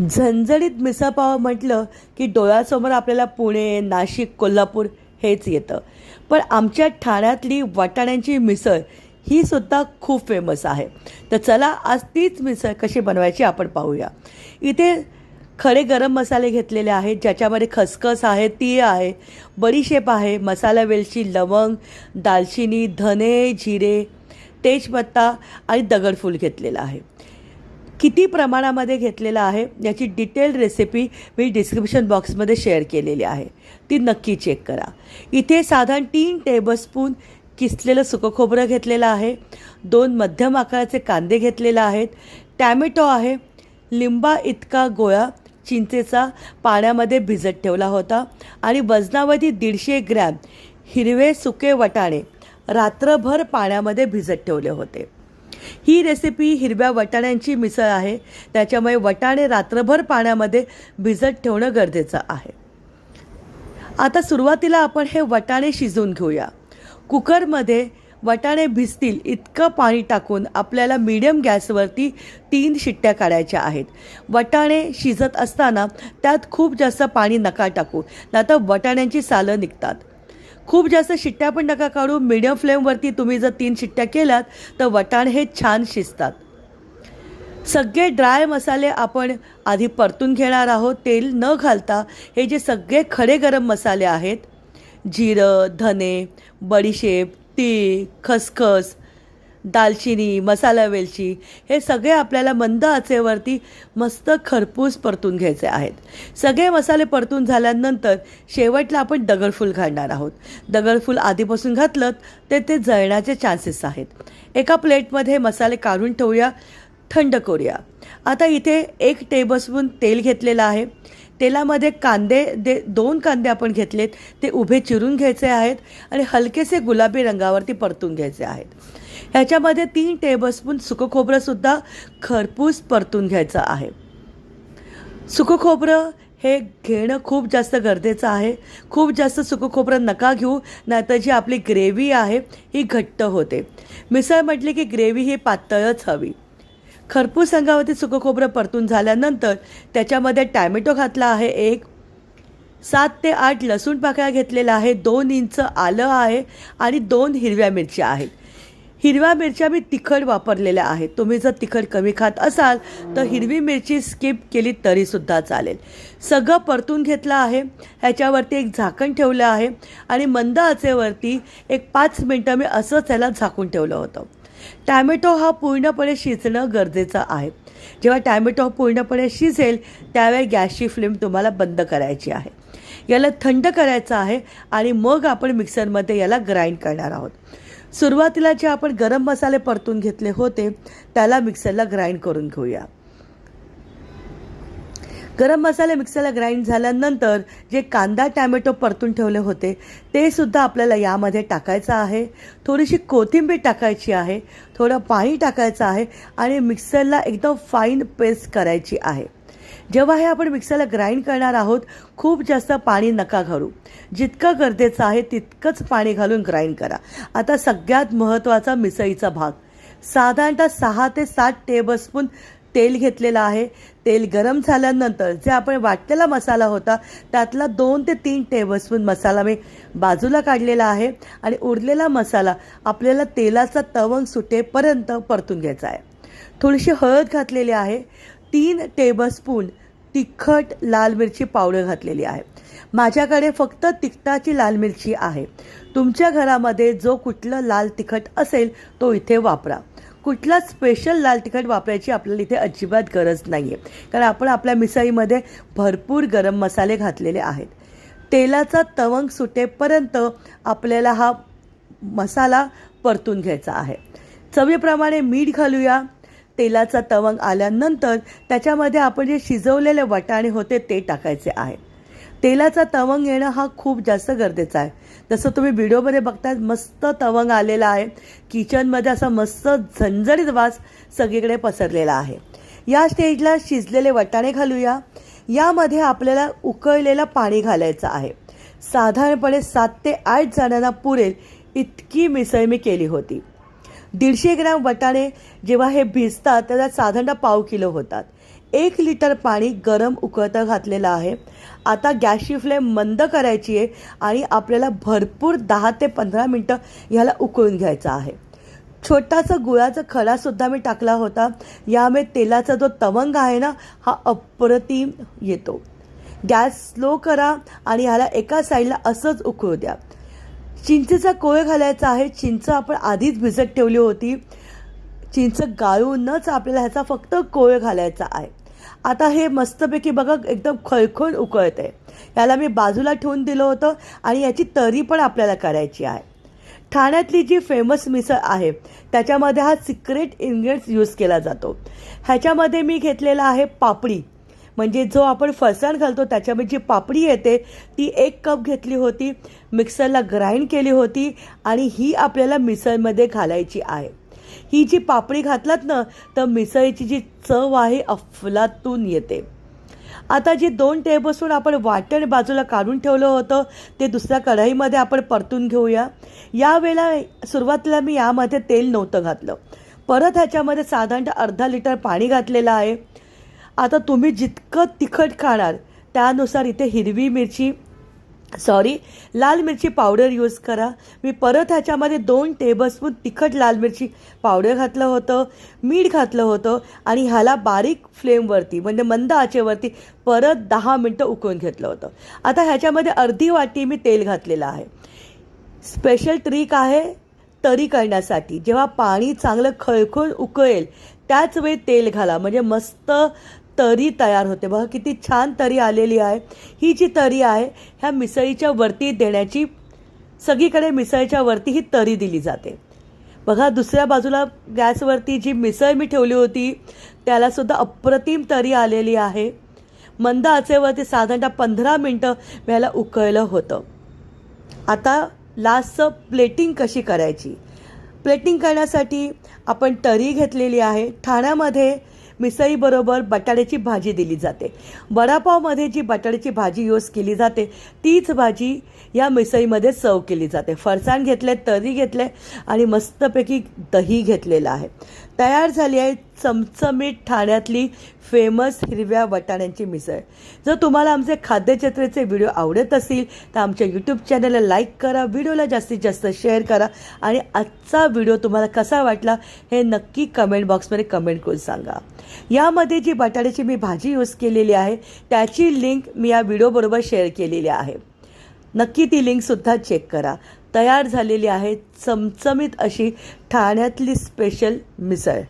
झणझणीत मिसळपाव म्हटलं की डोळ्यासमोर आपल्याला पुणे नाशिक कोल्हापूर हेच येतं. पण आमच्या ठाण्यातली वाटाण्यांची मिसळ ही सुद्धा खूप फेमस आहे. तर चला आज तीच मिसळ कशी बनवायची आपण पाहूया. इथे खडे गरम मसाले घेतलेले आहेत ज्याच्यामध्ये खसखस आहे तीळ आहे बडीशेप आहे मसाला वेलची लवंग दालचिनी धने जिरे तेजपत्ता आणि दगडफूल घेतलेला आहे. किती प्रमाणामध्ये घेतलेला आहे याची डिटेल रेसिपी मी डिस्क्रिप्शन बॉक्समध्ये शेअर केलेली आहे. ती नक्की चेक करा. इथे साधारण तीन टेबलस्पून किसलेलं सुकं खोबरं घेतलेलं आहे. दोन मध्यम आकाराचे कांदे घेतलेले आहेत. टॅमॅटो आहे. लिंबा इतका गोळा चिंचेचा पाण्यामध्ये भिजत ठेवला होता आणि वजनावधी दीडशे ग्रॅम हिरवे सुके वटाणे रात्रभर पाण्यामध्ये भिजत ठेवले होते. ही रेसिपी हिरव्या वटाण्यांची मिसळ आहे. त्याच्यामुळे वटाणे रात्रभर पाण्यामध्ये भिजत ठेवणं गरजेचं आहे. आता सुरुवातीला आपण हे वटाणे शिजवून घेऊया. कुकरमध्ये वटाणे भिजतील इतकं पाणी टाकून आपल्याला मीडियम गॅसवरती तीन शिट्ट्या काढायच्या आहेत. वटाणे शिजत असताना त्यात खूप जास्त पाणी नका टाकू. नाहीतर वटाण्यांची सालं निघतात. खूप जास्त शिट्ट्या पण नका काढू. मिडियम फ्लेमवरती तुम्ही जर तीन शिट्ट्या केल्यात तर वटाण हे छान शिजतात. सगळे ड्राय मसाले आपण आधी परतून घेणार आहोत. तेल न घालता हे जे सगळे खडे गरम मसाले आहेत जिरं धने बडीशेप तीळ खसखस दालचिनी मसाला वेलची हे सगळे आपल्याला मंद आचेवरती मस्त खरपूस परतून घ्यायचे आहेत. सगळे मसाले परतून झाल्यानंतर शेवटला आपण दगडफूल घालणार आहोत. दगडफूल आधीपासून घातलं तर ते जळण्याचे चान्सेस आहेत. एका प्लेटमध्ये मसाले काढून ठेवूया थंड करूया. आता इथे एक टेबलस्पून तेल घेतलेलं आहे. तेलामध्ये कांदे दे दोन कांदे आपण घेतलेत ते उभे चिरून घ्यायचे आहेत आणि हलकेसे गुलाबी रंगावरती परतून घ्यायचे आहेत. ह्याच्यामध्ये तीन टेबलस्पून सुकं खोबरंसुद्धा खरपूस परतून घ्यायचं आहे. सुकं खोबरं हे घेणं खूप जास्त गरजेचं आहे. खूप जास्त सुकं खोबरं नका घेऊ नाहीतर जी आपली ग्रेव्ही आहे ही घट्ट होते. मिसळ म्हटली की ग्रेव्ही ही पातळच हवी. खरपूस अंगावरती सुकं खोबरं परतून झाल्यानंतर त्याच्यामध्ये टॅमॅटो घातला आहे एक. सात ते आठ लसूण पाकळ्या घेतलेला आहे दोन इंच आलं आहे आणि दोन हिरव्या मिरच्या आहेत. हिरव्या मिरच्या मी तिखट वापरलेल्या आहेत. तुम्ही जर तिखट कमी खात असाल तर हिरवी मिरची स्किप केली तरीसुद्धा चालेल. सगळं परतून घेतलं आहे. ह्याच्यावरती एक झाकण ठेवलं आहे. आणि मंद आचेवरती एक पाच मिनटं मी असंच त्याला झाकून ठेवलं होतं. टॅमॅटो हा पूर्णपणे शिजणं गरजेचं आहे. जेव्हा टॅमॅटो पूर्णपणे शिजेल त्यावेळी गॅसची फ्लेम तुम्हाला बंद करायची आहे. याला थंड करायचं आहे आणि मग आपण मिक्सरमध्ये याला ग्राइंड करणार आहोत. सुरुवातीला जे आपण गरम मसाले परतून घेतले होते त्याला मिक्सरला ग्राइंड करून घेऊया. गरम मसाले मिक्सरला ग्राइंड झाल्यानंतर जे कांदा टॅमॅटो परतून ठेवले होते ते सुद्धा आपल्याला यामध्ये टाकायचं आहे. थोडीशी कोथिंबीर टाकायची आहे थोडं पाणी टाकायचं आहे आणि मिक्सरला एकदम फाईन पेस्ट करायची आहे. जेव्हा हे आपण मिक्सरला ग्राइंड करणार आहोत खूप जास्त पाणी नका घालू. जितकं गरजेचं आहे तितकंच पाणी घालून ग्राइंड करा. आता सगळ्यात महत्त्वाचा मिसळीचा भाग. साधारणतः सहा ते सात टेबलस्पून तेल घेतलेलं आहे. तेल गरम झाल्यानंतर जे आपण वाटलेला मसाला होता त्यातला दोन ते तीन टेबलस्पून मसाला मी बाजूला काढलेला आहे आणि उरलेला मसाला आपल्याला तेलाचा तवंग सुटेपर्यंत परतून घ्यायचा आहे. थोडीशी हळद घातलेली आहे. तीन टेबलस्पून तिखट लाल मिरची पावडर घातलेली आहे. माझ्याकडे फक्त तिखटाची लाल मिरची आहे. तुमच्या घरामध्ये जो कुठलं लाल तिखट असेल तो इथे वापरा. कुठला स्पेशल लाल तिखट वापरायची आपल्याला इथे अजिबात गरज नाही आहे कारण आपण आपल्या मिसळीमध्ये भरपूर गरम मसाले घातलेले आहेत. तेलाचा तवंग सुटेपर्यंत आपल्याला हा मसाला परतून घ्यायचा आहे. चवीप्रमाणे मीठ घालूया. तेलाचा तवंग आल्यानंतर त्याच्यामध्ये आपण जे शिजवलेले वटाणे होते ते टाकायचे आहे. तेलाचा तवंग येणं हा खूप जास्त गरजेचा आहे. जसं तुम्ही व्हिडिओमध्ये बघताय मस्त तवंग आलेला आहे. किचनमध्ये असा मस्त झणझणीत वास सगळीकडे पसरलेला आहे. या स्टेजला शिजलेले वटाणे घालूया. यामध्ये आपल्याला उकळलेलं पाणी घालायचं आहे. साधारणपणे सात ते आठ जणांना पुरेल इतकी मिसळ मी केली होती. दीडशे ग्रॅम वटाणे जेव्हा हे भिजतात त्याला साधारणतः पाव किलो होतात. एक लिटर पाणी गरम उकळता घातलेलं आहे. आता गॅसची फ्लेम मंद करायची आहे आणि आपल्याला भरपूर दहा ते पंधरा मिनटं ह्याला उकळून घ्यायचं आहे. छोटासा गुळाचा खडासुद्धा मी टाकला होता. यामुळे तेलाचा जो तवंग आहे ना हा अप्रतिम येतो. गॅस स्लो करा आणि ह्याला एका साईडला असंच उकळू द्या. चिंचेचा कोळ घालायचा आहे. चिंच आपण आधीच भिजत ठेवली होती. चिंच गाळूनच आपल्याला ह्याचा फक्त कोळ घालायचा आहे. आता हे मस्तपैकी बघा एकदम खळखळ उकळत आहे याला मी बाजूला ठेवून दिलं होतं आणि याची तरी पण आपल्याला करायची आहे. ठाण्यातली जी फेमस मिसळ आहे त्याच्यामध्ये हा सिक्रेट इन्ग्रेडियंट्स यूज केला जातो. ह्याच्यामध्ये मी घेतलेला आहे पापडी. म्हणजे जो आपण फरसाण घालतो त्याच्यामध्ये जी पापडी येते ती एक कप घेतली होती. मिक्सरला ग्राइंड केली होती आणि ही आपल्याला मिसळमध्ये घालायची आहे. ही जी पापडी घातलात ना तर मिसळीची जी चव आहे अफलातून येते. आता जी दोन टेबलस्पून आपण वाटण बाजूला काढून ठेवलं होतं ते दुसऱ्या कढईमध्ये आपण परतून घेऊया. यावेळेला सुरुवातीला मी यामध्ये तेल नव्हतं घातलं. परत ह्याच्यामध्ये साधारणतः अर्धा लिटर पाणी घातलेलं आहे. आता तुम्ही जितकं तिखट खाणार त्यानुसार इथे हिरवी मिरची सॉरी लाल मिरची पावडर यूज करा. मी परत ह्याच्यामध्ये दोन टेबलस्पून तिखट लाल मिरची पावडर घातलं होतं मीठ घातलं होतं आणि ह्याला बारीक फ्लेमवरती म्हणजे मंद आचेवरती परत दहा मिनटं उकळून घेतलं होतं. आता ह्याच्यामध्ये अर्धी वाटी मी तेल घातलेलं आहे. स्पेशल ट्रिक आहे तरी करण्यासाठी. जेव्हा पाणी चांगलं खळखळ उकळेल त्याच वेळी तेल घाला. म्हणजे मस्त तरी तयार होते. बघा किती छान तरी आलेली आहे. ही जी तरी आहे ह्या मिसळीच्या वरती देण्याची सगळीकडे मिसळीच्या वरती ही तरी दिली जाते. बघा दुसऱ्या बाजूला गॅसवरती जी मिसळ मी ठेवली होती त्यालासुद्धा अप्रतिम तरी आलेली आहे. मंद आचेवरती साधारणतः पंधरा मिनटं मी याला उकळलं होतं. आता लास्टचं प्लेटिंग कशी करायची? प्लेटिंग करण्यासाठी आपण तरी घेतलेली आहे. ठाण्यामध्ये मिसळीबरोबर बटाट्याची भाजी दिली जाते. वडापावमध्ये जी बटाट्याची भाजी यूज केली जाते तीच भाजी या मिसळीमध्ये सर्व केली जाते. फरसाण घेतले तरी घेतले आणि मस्तपैकी दही घेतलेलं आहे. तयार झाली आहे चमचमीत ठाण्यातली फेमस हिरव्या वटाण्यांची मिसळ. जर तुम्हाला आमचे खाद्यचत्रेचे व्हिडिओ आवडत असतील तर आमच्या यूट्यूब चॅनलला लाईक करा व्हिडिओला जास्तीत जास्त शेअर करा आणि आजचा व्हिडिओ तुम्हाला कसा वाटला हे नक्की कमेंट बॉक्समध्ये कमेंट करून सांगा. यामध्ये जी बटाट्याची मी भाजी यूज केलेली आहे त्याची लिंक मी या व्हिडिओबरोबर शेअर केलेली आहे. नक्की ती लिंकसुद्धा चेक करा. तयार झालेली आहे चमचमीत अशी ठाण्यातली स्पेशल मिसळ.